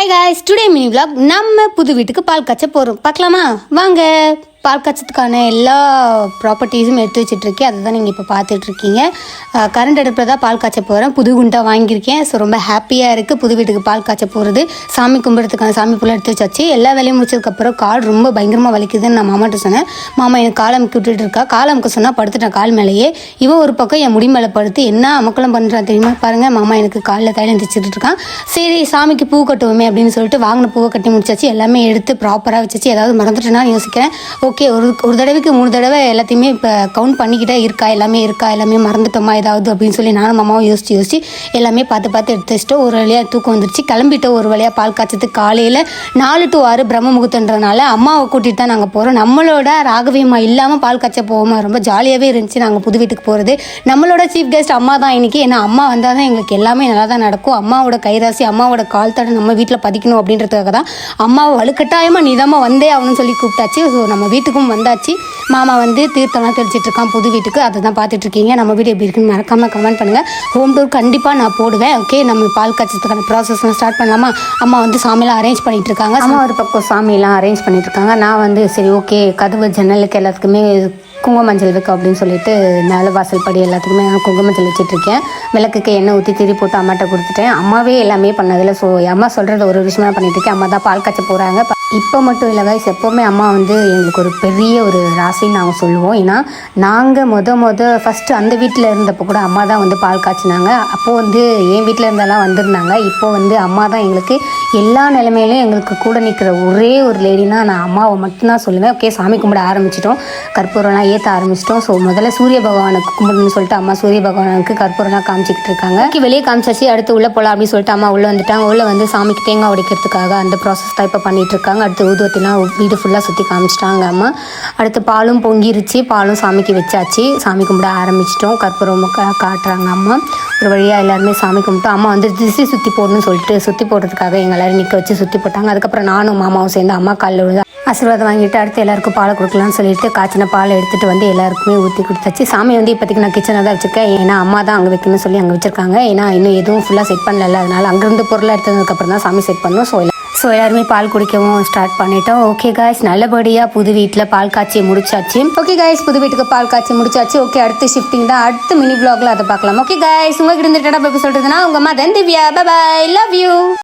Hi guys today mini vlog நம்ம புது வீட்டுக்கு பால் காய்ச்ச போகிறோம் பார்க்கலாமா? வாங்க. பால் காய்ச்சதுக்கான எல்லா ப்ராப்பர்ட்டிஸும் எடுத்து வச்சுட்ருக்கேன் அதை தான் நீங்கள் இப்போ பார்த்துட்ருக்கீங்க கரண்ட் அடுப்பில் தான் பால் காய்ச்ச போகிறேன் புது குண்டாக வாங்கியிருக்கேன். ஸோ ரொம்ப ஹாப்பியாக இருக்குது புது வீட்டுக்கு பால் காய்ச்ச போகிறது சாமி கும்பிட்றதுக்கான சாமி புள்ள எடுத்து வச்சாச்சு. எல்லா வேலையும் முடிச்சதுக்கப்புறம் கால் ரொம்ப பயங்கரமாக வலிக்குதுன்னு நான் மாமாட்ட சொன்னேன். மாமா எனக்கு கால் அமுக்கி விட்டுட்டு இருக்கா? கால் அமுக்க சொன்னால் படுத்துட்டேன் கால் மேலேயே. இவன் ஒரு பக்கம் என் முடி மேலே படுத்து என்ன அமக்கலம் பண்ணுறான் தெரியுமா? பாருங்கள் மாமா எனக்கு காலில் தைலம் தைச்சிட்டு இருக்கான். சரி சாமிக்கு பூ கட்டுவோமே அப்படின்னு சொல்லிட்டு வாங்கின பூவை கட்டி முடிச்சாச்சு. எல்லாமே எடுத்து ப்ராப்பராக வச்சாச்சு. ஏதாவது மறந்துட்டேன்னா யோசிக்கிறேன். ஓகே ஒரு ஒரு தடவைக்கு மூணு தடவை எல்லாத்தையுமே இப்போ கவுண்ட் பண்ணிக்கிட்டே இருக்கா? எல்லாமே இருக்கா? எல்லாமே மறந்துட்டோமா? ஏதாவது அப்படின்னு சொல்லி நானும் மாமாவும் யோசிச்சு யோசிச்சு எல்லாமே பார்த்து பார்த்து எடுத்து வச்சுட்டோம் ஒரு வழியாக தூக்கம் வந்துருச்சு. கிளம்பிட்டோம் ஒரு வழியாக பால் காய்ச்சதுக்கு காலையில் நாலு டு ஆறு பிரம்ம முகூர்த்தன்றதுனால அம்மாவை கூட்டிகிட்டு தான் நாங்கள் போகிறோம் நம்மளோட ராகவியம்மா இல்லாமல் பால் காய்ச்ச போவோமா ரொம்ப ஜாலியாகவே இருந்துச்சு. நாங்கள் புது வீட்டுக்கு போகிறது நம்மளோட சீஃப் கெஸ்ட் அம்மா தான் இன்றைக்கி ஏன்னா அம்மா வந்தால் தான் எங்களுக்கு எல்லாமே நல்லா தான் நடக்கும். அம்மாவோட கைராசி அம்மாவோட கால் தடை நம்ம வீட்டில் பதிக்கணும் அப்படின்றதுக்காக தான் அம்மாவை வலுக்கட்டாயமாக நீதாம்மா வந்தே ஆகணும்னு சொல்லி கூப்பிட்டாச்சு. ஸோ நம்ம வீட்டுக்கும் வந்தாச்சு. மாமா வந்து தீர்த்தம்லாம் தெளிச்சிட்டு இருக்கான். புது வீட்டுக்கு. அதை தான் பார்த்துட்ருக்கீங்க நம்ம வீடு எப்படி இருக்குன்னு மறக்காமல் கமெண்ட் பண்ணுங்கள் ஹோம் டூர் கண்டிப்பாக நான் போடுவேன். ஓகே நம்ம பால் காய்ச்சதுக்கான ப்ராசஸ்லாம் ஸ்டார்ட் பண்ணலாமா? அம்மா வந்து சாமியெல்லாம் அரேஞ்ச் பண்ணிட்டு இருக்காங்க. அம்மா ஒரு பக்கம் சாமியெல்லாம் அரேஞ்ச் பண்ணிட்டு இருக்காங்க. நான் வந்து சரி ஓகே கதவு ஜன்னலுக்கு எல்லாத்துக்குமே குங்கும மஞ்சள் வைக்க அப்படின்னு சொல்லிட்டு மேலே வாசல் படி எல்லாத்துக்குமே நான் குங்கும மஞ்சள் விளக்குக்கு எண்ணெய் ஊற்றி திரி போட்டு அம்மாட்ட கொடுத்துட்டேன். அம்மாவே எல்லாமே பண்ணதில்ல. ஸோ அம்மா சொல்கிறத ஒரு விஷயமா பண்ணிட்டு இருக்கேன். அம்மா தான் பால் காய்ச்ச போகிறாங்க இப்போ மட்டும் இல்லை வயசு எப்போவுமே அம்மா வந்து எங்களுக்கு ஒரு பெரிய ஒரு ராசின்னு நாங்கள் சொல்லுவோம். ஏன்னா நாங்கள் மொத மொத ஃபஸ்ட்டு அந்த வீட்டில் இருந்தப்போ கூட அம்மா தான் வந்து பால் காய்ச்சினாங்க. அப்போது வந்து என் வீட்டில் இருந்தெல்லாம் வந்திருந்தாங்க. இப்போ வந்து அம்மா தான் எங்களுக்கு எல்லா நிலைமையிலையும் எங்களுக்கு கூட நிற்கிற ஒரே ஒரு லேடினா நான் அம்மாவை மட்டும்தான் சொல்லுவேன். ஓகே சாமி கும்பிட ஆரம்பிச்சிட்டோம். கற்பூரம்லாம் ஏற்ற ஆரம்பிச்சிட்டோம். ஸோ முதல்ல சூரிய பகவானுக்கு கும்பிடணும்னு சொல்லிட்டு அம்மா சூரிய பகவானுக்கு கற்பூரம்லாம் காமிச்சிக்கிட்டு இருக்காங்க. வெளியே காமிச்சாச்சு அடுத்து உள்ளே போகலாம் அப்படின்னு சொல்லிட்டு அம்மா உள்ளே வந்துட்டாங்க. உள்ளே வந்து சாமிக்கு தேங்காய் உடைக்கிறதுக்காக அந்த ப்ராசஸ் தான் இப்போ பண்ணிகிட்ருக்காங்க இருக்காங்க அடுத்து ஊதுவத்திலாம் வீடு ஃபுல்லாக சுற்றி காமிச்சிட்டாங்க அம்மா. அடுத்து பாலும் பொங்கிருச்சு. பாலும் சாமிக்கு வச்சாச்சு. சாமி கும்பிட ஆரம்பிச்சிட்டோம். கற்பூரம் கா- காட்டுறாங்க அம்மா. ஒரு வழியாக எல்லாருமே சாமி கும்பிட்டோம். அம்மா வந்து திசை சுற்றி போடணும்னு சொல்லிட்டு சுற்றி போடுறதுக்காக எங்கள் எல்லோரும் நிற்க வச்சு சுற்றி போட்டாங்க. அதுக்கப்புறம் நானும் மாமாவும் சேர்ந்து அம்மா காலில் விழுந்து ஆசீர்வாதம் வாங்கிட்டு அடுத்து எல்லாருக்கும் பாலை கொடுக்கலாம்னு சொல்லிட்டு காய்ச்சின பாலை எடுத்துகிட்டு வந்து எல்லாருக்குமே ஊற்றி கொடுத்தாச்சு. சாமி வந்து இப்போதைக்கு நான் கிச்சனை தான் வச்சுருக்கேன். ஏன்னா அம்மா தான் அங்கே வைக்கணும்னு சொல்லி அங்கே வச்சிருக்காங்க. ஏன்னா இன்னும் எதுவும் ஃபுல்லாக செட் பண்ணல. அதனால அங்கேருந்து பொருளாக எடுத்ததுக்கப்புறம் தான் சாமி செட் பண்ணணும் ஸோ ஸோ எல்லாருமே பால் குடிக்கவும் ஸ்டார்ட் பண்ணிட்டோம். ஓகே காய்ஸ் நல்லபடியாக புது வீட்டில் பால் காய்ச்சி முடிச்சாச்சு. ஓகே காய்ஸ் புது வீட்டுக்கு பால் காய்ச்சி முடிச்சாச்சு. ஓகே அடுத்து ஷிஃப்டிங் தான். அடுத்து மினி பிளாக்ல அதை பார்க்கலாம். ஓகே காய்ஸ் உங்ககிட்ட இருந்துட்டா எப்படி சொல்றதுன்னா உங்க அம்மா then Divya. Bye love you